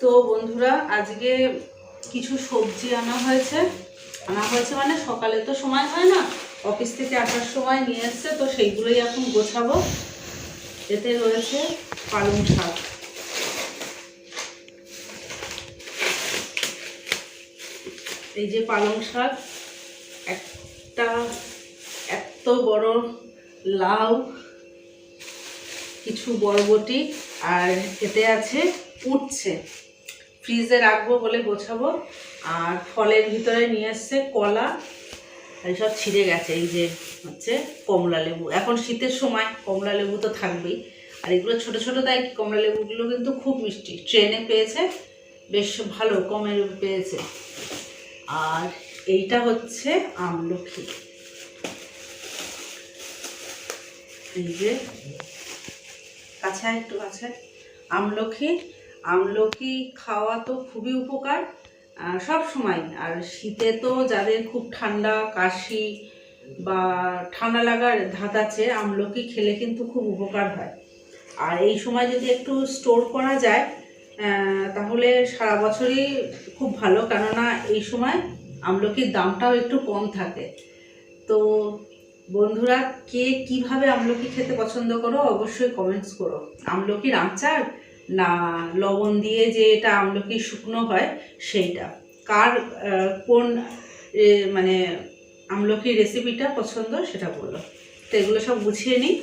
তো বন্ধুরা, আজকে কিছু সবজি আনা হয়েছে। আনা হয়েছে মানে সকালে তো সময় হয় না, অফিস থেকে আসার সময় নিয়ে এসছে, তো সেইগুলোই এখন গোছাবো। এতে রয়েছে পালং শাক। এই যে পালং শাক, একটা এত বড় লাউ, কিছু বরবটি, আর এতে আছে উঠছে ফ্রিজে রাখব বলে গোছাবো। আর ফলের ভিতরে নিয়ে এসছে কলা এইসব ছিঁড়ে গেছে, এই যে হচ্ছে কমলা লেবু। এখন শীতের সময় কমলা লেবু তো থাকবেই। আর এগুলো ছোট ছোট, তাই কমলা লেবুগুলো কিন্তু খুব মিষ্টি। ট্রেনে পেয়েছে, বেশ ভালো, কমে পেয়েছে। আর এইটা হচ্ছে আমলকি এই যে কাছে একটু কাছে আয়। আমলকি আমলকি খাওয়া তো খুবই উপকার সব সময়। আর শীতে তো যাদের খুব ঠান্ডা, কাশি বা ঠান্ডা লাগার ধাত আছে, আমলকি খেলে কিন্তু খুব উপকার হয়। আর এই সময় যদি একটু স্টোর করা যায় তাহলে সারা বছরই খুব ভালো। কেননা এই সময় আমলকির দামটাও একটু কম থাকে। তো বন্ধুরা, কে কীভাবে আমলকি খেতে পছন্দ করো, অবশ্যই কমেন্টস করো। আমলকির আচার না, লবণ দিয়ে যে এটা আমলকি শুকনো হয়, সেইটা। কার কোন মানে আমলকির রেসিপিটা পছন্দ সেটা বলল তো এগুলো সব গুছিয়ে নিই।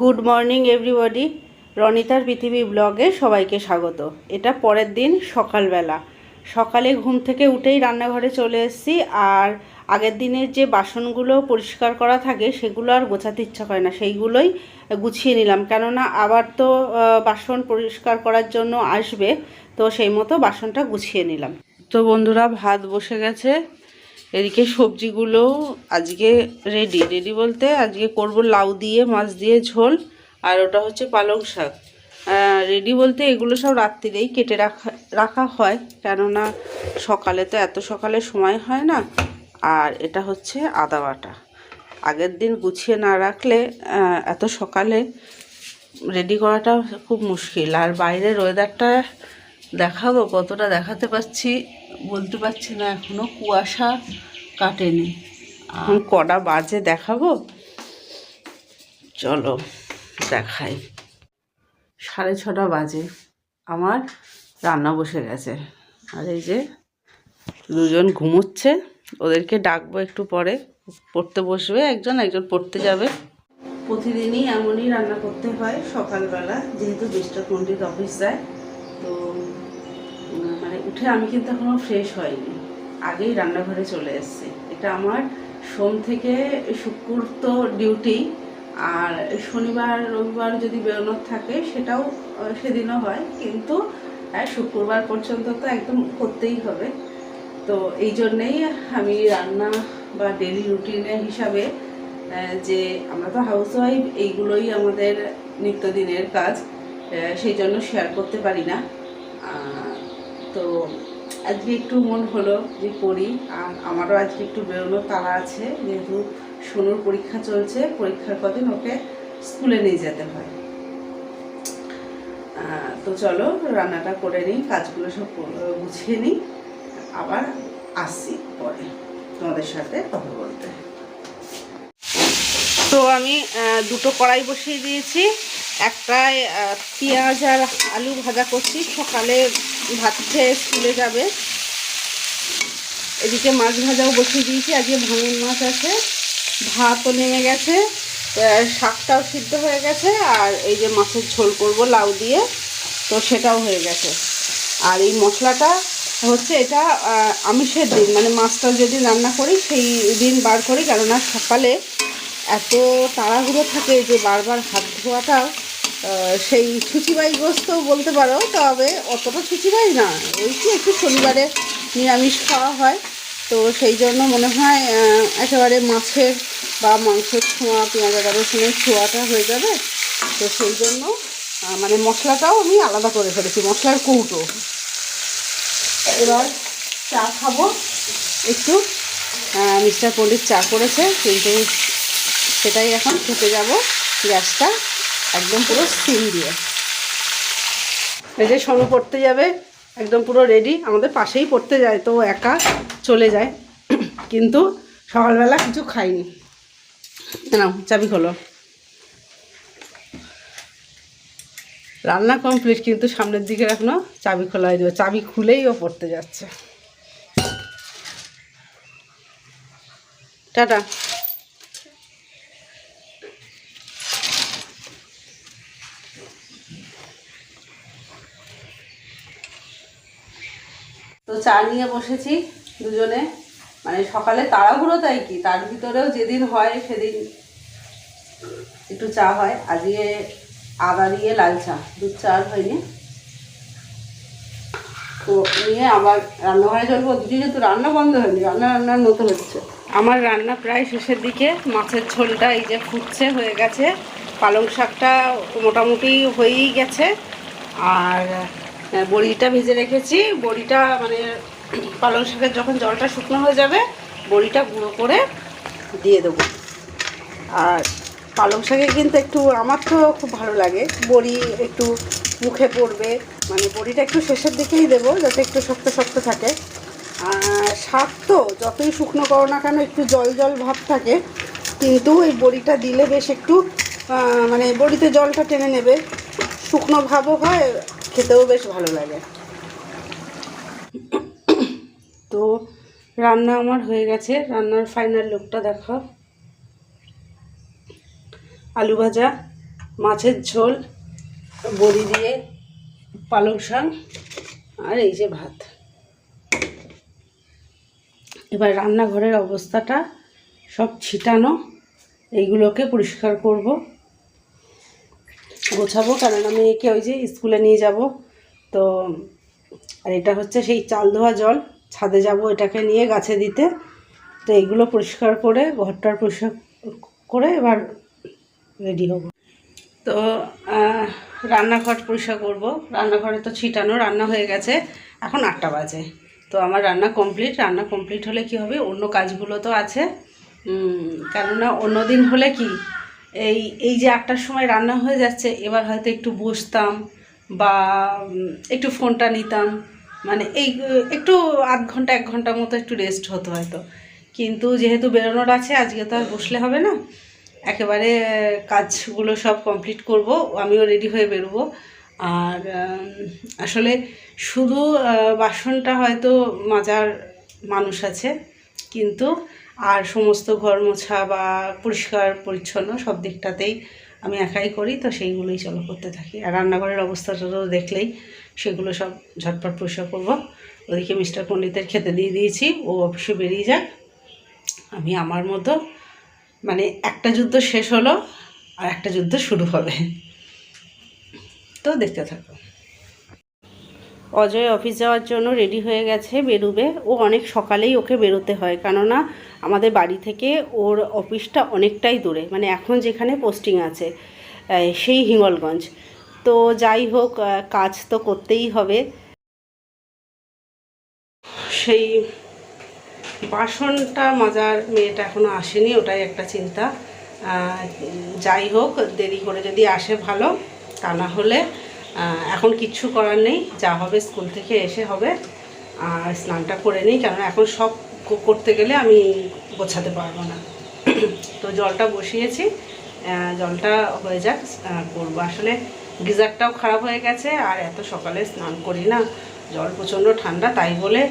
গুড মর্নিং এভরিবডি রনিতার পৃথিবী ব্লগে সবাইকে স্বাগত। এটা পরের দিন সকালবেলা। সকালে ঘুম থেকে উঠেই রান্নাঘরে চলে এসেছি, আর আগের দিনের যে বাসনগুলো পরিষ্কার করা থাকে, সেগুলো আর গোছাতে ইচ্ছা করে না। সেইগুলোই গুছিয়ে নিলাম। কেননা আবার তো বাসন পরিষ্কার করার জন্য আসবে, তো সেই মতো বাসনটা গুছিয়ে নিলাম। তো বন্ধুরা, ভাত বসে গেছে। এদিকে সবজিগুলো আজকে রেডি রেডি বলতে আজকে করব লাউ দিয়ে, মাছ দিয়ে ঝোল, আর ওটা হচ্ছে পালং শাক। রেডি বলতে এগুলো সব রাত্রিরেই কেটে রাখা রাখা হয়। কেননা সকালে তো এত সকালে সময় হয় না। আর এটা হচ্ছে আদা বাটা। আগের দিন গুছিয়ে না রাখলে এত সকালে রেডি করাটা খুব মুশকিল। আর বাইরের ওয়েদারটা দেখাবো কতটা দেখাতে পাচ্ছি বলতে পারছি না এখনও কুয়াশা কাটেনি। এখন কটা বাজে দেখাবো? চলো দেখাই। সাড়ে ছটা বাজে। আমার রান্না বসে গেছে। আর এই যে দুজন ঘুমোচ্ছে। ওদেরকে ডাকবো একটু পরে। পড়তে বসবে একজন একজন পড়তে যাবে। প্রতিদিনই এমনই রান্না করতে হয় সকালবেলা, যেহেতু বিষ্টা পণ্ডিত অফিস যায়। তো মানে উঠে আমি কিন্তু এখনও ফ্রেশ হয়নি আগেই রান্নাঘরে চলে এসেছি। এটা আমার সোম থেকে শুক্র তো ডিউটি আর শনিবার, রবিবার যদি বেরোনোর থাকে সেটাও সেদিনও হয়। কিন্তু শুক্রবার পর্যন্ত তো একদম করতেই হবে। তো এই জন্যেই আমি রান্না বা ডেলি রুটিনের হিসাবে যে আমরা তো হাউস ওয়াইফ এইগুলোই আমাদের নিত্যদিনের কাজ সেই জন্য শেয়ার করতে পারি না। তো আজকে একটু মন হলো যে করি, আর আমারও আজকে একটু বেরোনোর তাড়া আছে, যেহেতু সোনুর পরীক্ষা চলছে, পরীক্ষার কদিন ওকে স্কুলে নিয়ে যেতে হয়। তো চলো রান্নাটা করে নিই, কাজগুলো সব গুছিয়ে নিই। আবার আসছি পরে। তোমাদের সাথে কথা বলতে। তো আমি দুটো কড়াই বসিয়ে দিয়েছি। একটায় পেঁয়াজ আর আলু ভাজা করছি। সকালে ভাত খেয়ে স্কুলে যাবে। এদিকে মাছ ভাজাও বসিয়ে দিয়েছি। আজকে ভাঙন মাছ আছে। ভাতও নেমে গেছে। শাকটাও সিদ্ধ হয়ে গেছে। আর এই যে মাছের ঝোল করব লাউ দিয়ে, তো সেটাও হয়ে গেছে। আর এই মশলাটা হচ্ছে এটা আমিষের দিন মানে মাছটা যেদিন রান্না করি, সেই দিন বার করি, কেননা সকালে এত তাড়াহুড়ো থাকে যে বারবার হাত ধোয়াটা সেই ছুচিবাইগ্রস্ত বলতে পারো, তবে অতটা ছুচিবাই না। ওই কি একটু শনিবারে নিরামিষ খাওয়া হয়, তো সেই জন্য মনে হয় একেবারে মাছের বা মাংসের ছোঁয়া, পেঁয়াজ আদা রসুনের ছোঁয়াটা হয়ে যাবে। তো সেই জন্য মানে মশলাটাও আমি আলাদা করে ফেলেছি, মশলার কৌটো। এবার চা খাব। একটু মিস্টার পণ্ডিত চা করেছে, কিন্তু সেটাই এখন খেতে যাব গ্যাসটা, একদম পুরো সিম দিয়ে। এই যে সোনু পড়তে যাবে, একদম পুরো রেডি আমাদের পাশেই পড়তে যায়, তো একা চলে যায়। কিন্তু সকালবেলা কিছু খাইনি। নাও, চাবি খোলো। রান্না কমপ্লিট কিন্তু সামনের দিকে এখনও চাবি খোলা হয়ে যাবে। চাবি খুলেই ও পড়তে যাচ্ছে। টাটা। তো চা নিয়ে বসেছি দুজনে। মানে সকালে তাড়াহুড়ো তাই কি? তার ভিতরেও যেদিন হয় সেদিন একটু চা হয়। আজকে আদা দিয়ে লাল চা, দুধ চা আর হয়নি। তো নিয়ে আবার রান্নাঘরে চলবো, দুদিনে তো রান্না বন্ধ হয়নি, রান্না রান্নার মতো হচ্ছে। আমার রান্না প্রায় শেষের দিকে, মাছের ঝোলটা এই যে ফুটছে, হয়ে গেছে। পালং শাকটা মোটামুটি হয়েই গেছে। আর বড়িটা ভেজে রেখেছি। বড়িটা মানে পালং শাকের যখন জলটা শুকনো হয়ে যাবে, বড়িটা গুঁড়ো করে দিয়ে দেবো। আর পালং শাকে কিন্তু একটু, আমার তো খুব ভালো লাগে। বড়ি একটু মুখে পড়বে। মানে বড়িটা একটু শেষের দিকেই দেবো, যাতে একটু শক্ত শক্ত থাকে। আর শাক তো যতই শুকনো করো না কেন, একটু জল জল ভাব থাকে। কিন্তু এই বড়িটা দিলে বেশ একটু মানে বড়িতে জলটা টেনে নেবে। শুকনো ভাবও হয়, খেতেও বেশ ভালো লাগে। তো রান্না আমার হয়ে গেছে। রান্নার ফাইনাল লুকটা দেখো আলু ভাজা, মাছের ঝোল, বড়ি দিয়ে পালং শাক আর এই যে ভাত। এবার রান্নাঘরের অবস্থাটা সব ছিটানো, এইগুলোকে পরিষ্কার করব। গোছাবো, কারণ আমি একে ওই যে স্কুলে নিয়ে যাব। তো, আর এটা হচ্ছে সেই চাল ধোয়া জল, ছাদে যাব এটাকে নিয়ে গাছে দিতে। তো এইগুলো পরিষ্কার করে, ঘরটার পরিষ্কার করে এবার রেডি হব। তো রান্নাঘর পরিষ্কার করব। রান্নাঘরে তো ছিটানো, রান্না হয়ে গেছে। এখন আটটা বাজে। তো আমার রান্না কমপ্লিট। রান্না কমপ্লিট হলে কি হবে? অন্য কাজগুলো তো আছে। কেননা অন্য দিন হলে কি? এই এই যে আটটার সময় রান্না হয়ে যাচ্ছে, এবার হয়তো একটু বসতাম বা একটু ফোনটা নিতাম। মানে এই, একটু আধ ঘণ্টা, এক ঘণ্টার মতো একটু রেস্ট হতো হয়তো। কিন্তু যেহেতু বেরোনোর আছে, আজকে তো আর বসলে হবে না। একেবারে কাজগুলো সব কমপ্লিট করব, আমিও রেডি হয়ে বেরোবো। আর আসলে শুধু বাসনটা হয়তো মাজার মানুষ আছে, কিন্তু আর সমস্ত ঘর মোছা বা পরিষ্কার পরিচ্ছন্ন সব দিকটাতেই আমি একাই করি, তো সেইগুলোই চলো করতে থাকি। আর রান্নাঘরের অবস্থাটা তো দেখলেই সেগুলো সব ঝটপট পরিষ্কার করব। ওদিকে মিস্টার পণ্ডিতের খেতে দিয়ে দিয়েছি, ও অফিসে বেরিয়ে যাক। আমি আমার মতো মানে একটা যুদ্ধ শেষ হলো আর একটা যুদ্ধ শুরু হবে। তো দেখতে থাকো। অজয় অফিস যাওয়ার জন্য রেডি হয়ে গেছে বেরুবে। ও অনেক সকালেই ওকে বেরোতে হয়, কেননা আমাদের বাড়ি থেকে ওর অফিসটা অনেকটাই দূরে মানে এখন যেখানে পোস্টিং আছে সেই হিঙ্গলগঞ্জ। তো যাই হোক কাজ তো করতেই হবে। সেই বাসনটা মাজার, মেয়েটা এখনও আসেনি, ওটাই একটা চিন্তা। যাই হোক, দেরি করে যদি আসে ভালো, তা না হলে এখন কিচ্ছু করার নেই, যা হবে স্কুল থেকে এসে হবে, আর স্নানটা করে নিই কারণ এখন সব করতে গেলে আমি গোছাতে পারব না। তো জলটা বসিয়েছি জলটা হয়ে যাক করব। আসলে গিজারটাও খারাপ হয়ে গেছে, আর এত সকালে স্নান করি না, জল প্রচণ্ড ঠান্ডা, তাই বলে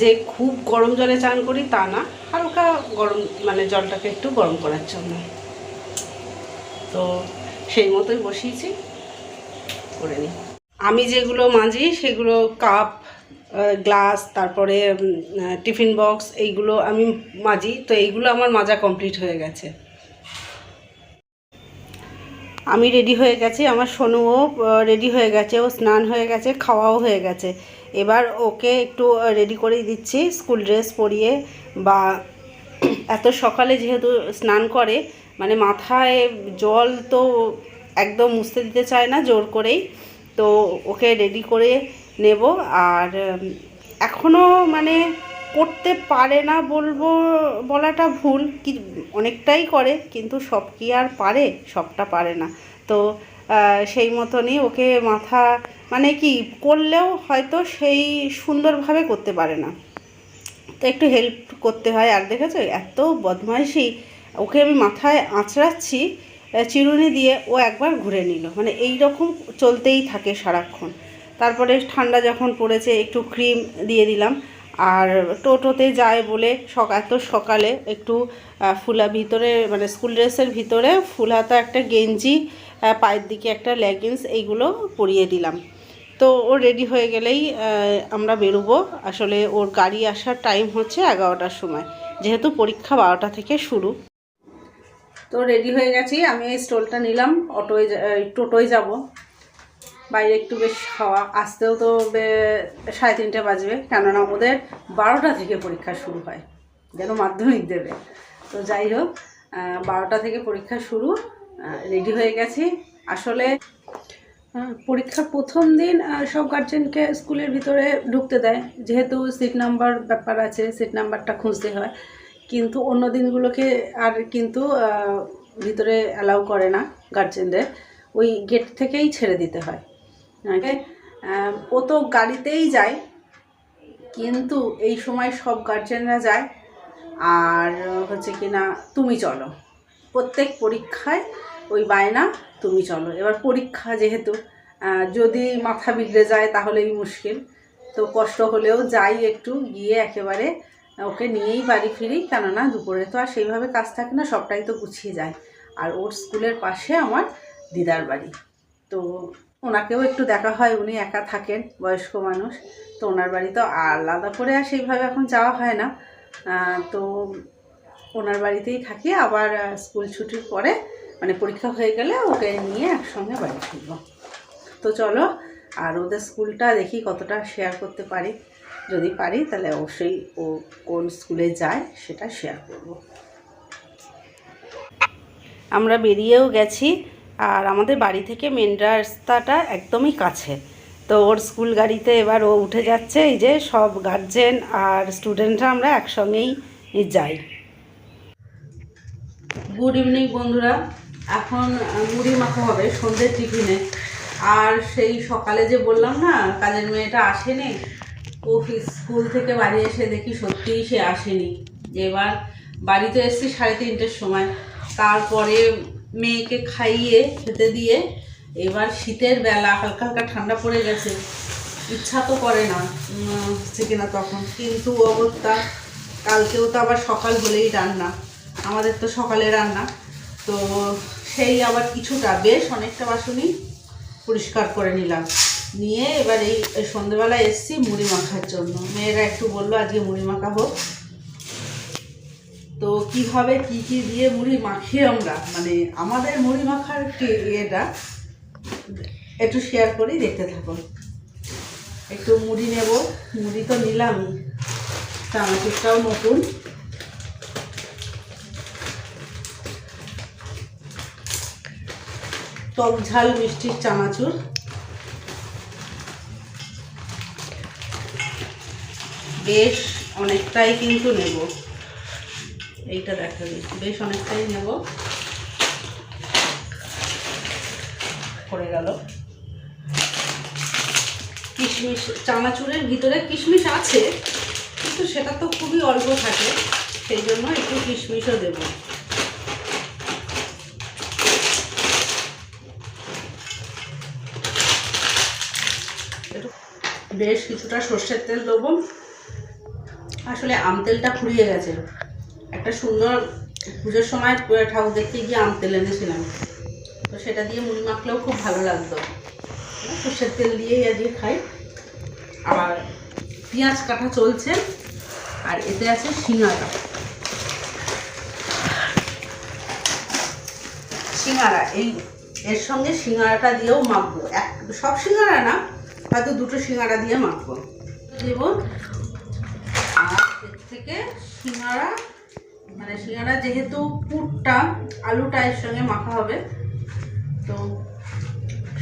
যে খুব গরম জলে চান করি তা না, হালকা গরম মানে জলটাকে একটু গরম করার জন্য। তো সেই মতোই বসিয়েছি, করে নিই। আমি যেগুলো মাজি সেগুলো কাপ গ্লাস, তারপরে টিফিন বক্স এইগুলো আমি মাজি, তো এইগুলো আমার মাজা কমপ্লিট হয়ে গেছে। আমি রেডি হয়ে গেছি, আমার সোনুও রেডি হয়ে গেছে, ও স্নান হয়ে গেছে, খাওয়াও হয়ে গেছে। এবার ওকে একটু রেডি করেই দিচ্ছি স্কুল ড্রেস পরিয়ে বা এত সকালে যেহেতু স্নান করে মানে মাথায় জল তো একদম মুছতে দিতে চায় না জোর করেই, তো ওকে রেডি করে নেব। আর এখনও মানে করতে পারে না বলব বলাটা ভুল, কি, অনেকটাই করে, কিন্তু সব কি আর পারে, সবটা পারে না। তো সেই মতনই ওকে মাথা মানে কি, করলেও হয়তো সেই সুন্দরভাবে করতে পারে না। তো একটু হেল্প করতে হয়। আর দেখেছ, এত বদমাইশি, ওকে আমি মাথায় আঁচড়াচ্ছি চিরুনি দিয়ে ও একবার ঘুরে নিল। মানে এই রকম চলতেই থাকে সারাক্ষণ। তারপরে ঠান্ডা যখন পড়েছে, একটু ক্রিম দিয়ে দিলাম। আর টোটোতে যায় বলে সক, এত সকালে একটু ফুলা ভিতরে মানে স্কুল ড্রেসের ভিতরে ফুল হাতা একটা গেঞ্জি পায়ের দিকে একটা লেগিংস এইগুলো পরিয়ে দিলাম। তো ও রেডি হয়ে গেলেই আমরা বেরোবো। আসলে ওর গাড়ি আসার টাইম হচ্ছে এগারোটার সময়। যেহেতু পরীক্ষা বারোটা থেকে শুরু। তো রেডি হয়ে গেছি। আমি এই স্টোলটা নিলাম। অটোয় টোটোয় যাব। বাইরে একটু বেশ হাওয়া। আসতেও তো সাড়ে তিনটে বাজবে। কেননা ওদের বারোটা থেকে পরীক্ষা শুরু হয়। যেন মাধ্যমিক দেবে। তো যাই হোক বারোটা থেকে পরীক্ষা শুরু। রেডি হয়ে গেছি। আসলে পরীক্ষার প্রথম দিন সব গার্জেনকে স্কুলের ভিতরে ঢুকতে দেয়। যেহেতু সিট নাম্বার ব্যাপার আছে সিট নাম্বারটা খুঁজতে হয়। কিন্তু অন্য দিনগুলোকে আর কিন্তু ভিতরে অ্যালাউ করে না গার্জেনদের ওই গেট থেকেই ছেড়ে দিতে হয়। ও তো গাড়িতেই যায়, কিন্তু এই সময় সব গার্জেনরা যায়। আর হচ্ছে কি না তুমি চলো। প্রত্যেক পরীক্ষায় ওই বায়না তুমি চলো। এবার পরীক্ষা যেহেতু যদি মাথা বিগড়ে যায় তাহলেই মুশকিল। তো কষ্ট হলেও যাই একটু গিয়ে একেবারে ওকে নিয়েই বাড়ি ফিরি, কেননা দুপুরে তো আর সেইভাবে কাজ থাকে না, সবটাই তো গুছিয়ে যায়। আর ওর স্কুলের পাশে আমার দিদার বাড়ি। তো ওনাকেও একটু দেখা হয়, উনি একা থাকেন, বয়স্ক মানুষ। তো ওনার বাড়ি তো আলাদা করে আর সেইভাবে এখন যাওয়া হয় না। তো ওনার বাড়িতেই থাকি। আবার স্কুল ছুটির পরে মানে পরীক্ষা হয়ে গেলে ওকে নিয়ে একসঙ্গে বাড়ি ফিরব। তো চলো, আর ওদের স্কুলটা দেখি কতটা শেয়ার করতে পারি। যদি পারি, তাহলে অবশ্যই ও কোন স্কুলে যায় সেটা শেয়ার করব। আমরা বেরিয়েও গেছি, আর আমাদের বাড়ি থেকে মেন রাস্তাটা একদমই কাছে। তো ওর স্কুল গাড়িতে এবার ও উঠে যাচ্ছে, এই যে সব গার্জেন আর স্টুডেন্টরা আমরা একসঙ্গেই যাই। গুড ইভিনিং বন্ধুরা। এখন মুড়ি মাখা হবে, সন্ধ্যের টিফিনে। আর সেই সকালে যে বললাম না, কাজের মেয়েটা আসেনি ফি- স্কুল থেকে বাড়ি এসে দেখি সত্যিই সে আসেনি। এবার বাড়িতে এসেছি সাড়ে তিনটের সময়। তারপরে মেয়েকে খাইয়ে, খেতে দিয়ে, এবার শীতের বেলা, হালকা হালকা ঠান্ডা পড়ে গেছে। ইচ্ছা তো করে না হচ্ছে কিনা তখন। কিন্তু অবস্থা, কালকেও তো আবার সকাল হলেই রান্না। আমাদের তো সকালে রান্না। তো সেই আবার কিছুটা বেশ অনেকটা বাসনই পরিষ্কার করে নিলাম। নিয়ে এবার এই সন্ধেবেলা এসছি মুড়ি মাখার জন্য। মেয়েরা একটু বলল, আজকে মুড়ি মাখা হোক। তো কীভাবে, কি কি দিয়ে মুড়ি মাখি আমরা? মানে আমাদের মুড়ি মাখার ইয়েটা? একটু শেয়ার করি, দেখতে থাকুন একটু মুড়ি নেব। মুড়ি তো নিলামই। চানাচুরটাও নতুন টক ঝাল, মিষ্টির চানাচুর। বেশ অনেকটাই কিন্তু নেব। এইটা দেখা বেশ অনেকটাই নেব। পড়ে গেল। কিশমিশ, চানাচুরের ভিতরে কিশমিশ আছে, কিন্তু সেটা তো খুবই অল্প থাকে, সেই জন্য একটু কিশমিশও দেবো। বেশ কিছুটা সর্ষের তেল দেবো। আসলে আম তেলটা ফুরিয়ে গেছে। একটা সুন্দর পুজোর সময় ঠাকুর দেখতে গিয়ে আম তেল এনেছিলাম। তো সেটা দিয়ে মুড়ি মাখলেও খুব ভালো লাগতো। সর্ষের তেল দিয়েই আজকে খাই। আর পেঁয়াজ কাটা চলছে, আর এতে আছে সিঙ্গারা সিঙ্গারা এই এর সঙ্গে সিঙ্গারাটা দিয়েও মাখবো। এক, সব সিঙ্গারা না হয়তো দুটো সিঙ্গারা দিয়ে মাখবো। দেব আর এর থেকে সিঙ্গারা মানে সিঙ্গারা যেহেতু পুরটা আলুটা এর সঙ্গে মাখা হবে তো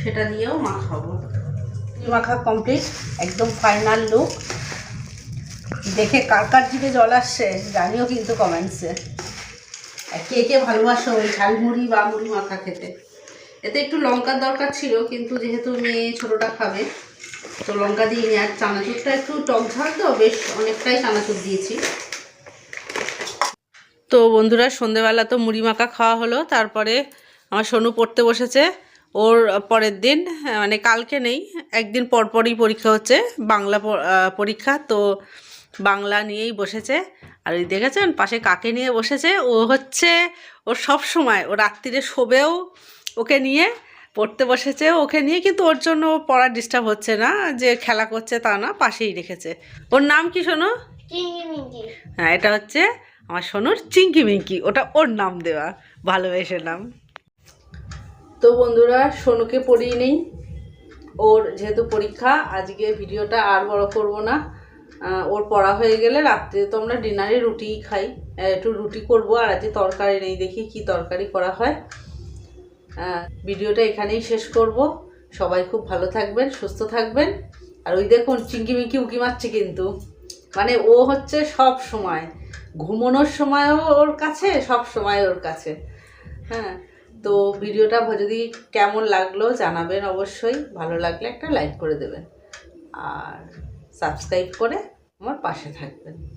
সেটা দিয়েও মাখাবো। মাখা কমপ্লিট একদম ফাইনাল লুক দেখে কার কার জিভে জল আসছে জানিও কিন্তু কমেন্টসে কে কে ভালোবাসো ওই ঝালমুড়ি বা মুড়ি মাখা খেতে। এতে একটু লঙ্কার দরকার ছিল কিন্তু যেহেতু মেয়ে ছোটোটা খাবে তো লঙ্কা দিইনি আর চানাচুরটা একটু টক ঝাল তো, বেশ অনেকটাই চানাচুর দিয়েছি। তো বন্ধুরা, সন্ধেবেলা তো মুড়ি মাখা খাওয়া হলো, তারপরে আমার সোনু পড়তে বসেছে। ওর পরের দিন মানে কালকে নেই, একদিন পরপরই পরীক্ষা হচ্ছে, বাংলা পরীক্ষা, তো বাংলা নিয়েই বসেছে। আর ওই দেখেছেন, পাশে কাকে নিয়ে বসেছে? ও হচ্ছে, ও সব সময়, ও রাত্রিরে শোবেও ওকে নিয়ে পড়তে বসেছে ওকে নিয়ে কিন্তু ওর জন্য পড়া ডিস্টার্ব হচ্ছে না যে খেলা করছে তা না পাশেই রেখেছে। ওর নাম কি শোনো হ্যাঁ এটা হচ্ছে আমার সোনুর চিঙ্কি মিঙ্কি ওটা ওর নাম দেওয়া ভালোবেসে নাম। তো বন্ধুরা সোনুকে পড়িয়ে নেই ওর যেহেতু পরীক্ষা আজকে ভিডিওটা আর বড় করব না। ওর পড়া হয়ে গেলে রাত্রে তো আমরা ডিনারে রুটিই খাই একটু রুটি করব আর আজকে তরকারি নেই দেখি কি তরকারি করা হয়। ভিডিওটা এখানেই শেষ করব। সবাই খুব ভালো থাকবেন, সুস্থ থাকবেন। আর ওই দেখুন চিঙ্কি মিঙ্কি উকি মারছে কিন্তু। মানে ও হচ্ছে সব সময়। ঘুমানোর সময়ও ওর কাছে, সব সময় ওর কাছে। হ্যাঁ তো ভিডিওটা যদি কেমন লাগল জানাবেন অবশ্যই। ভালো লাগলে একটা লাইক করে দেবেন। আর সাবস্ক্রাইব করে আমার পাশে থাকবেন।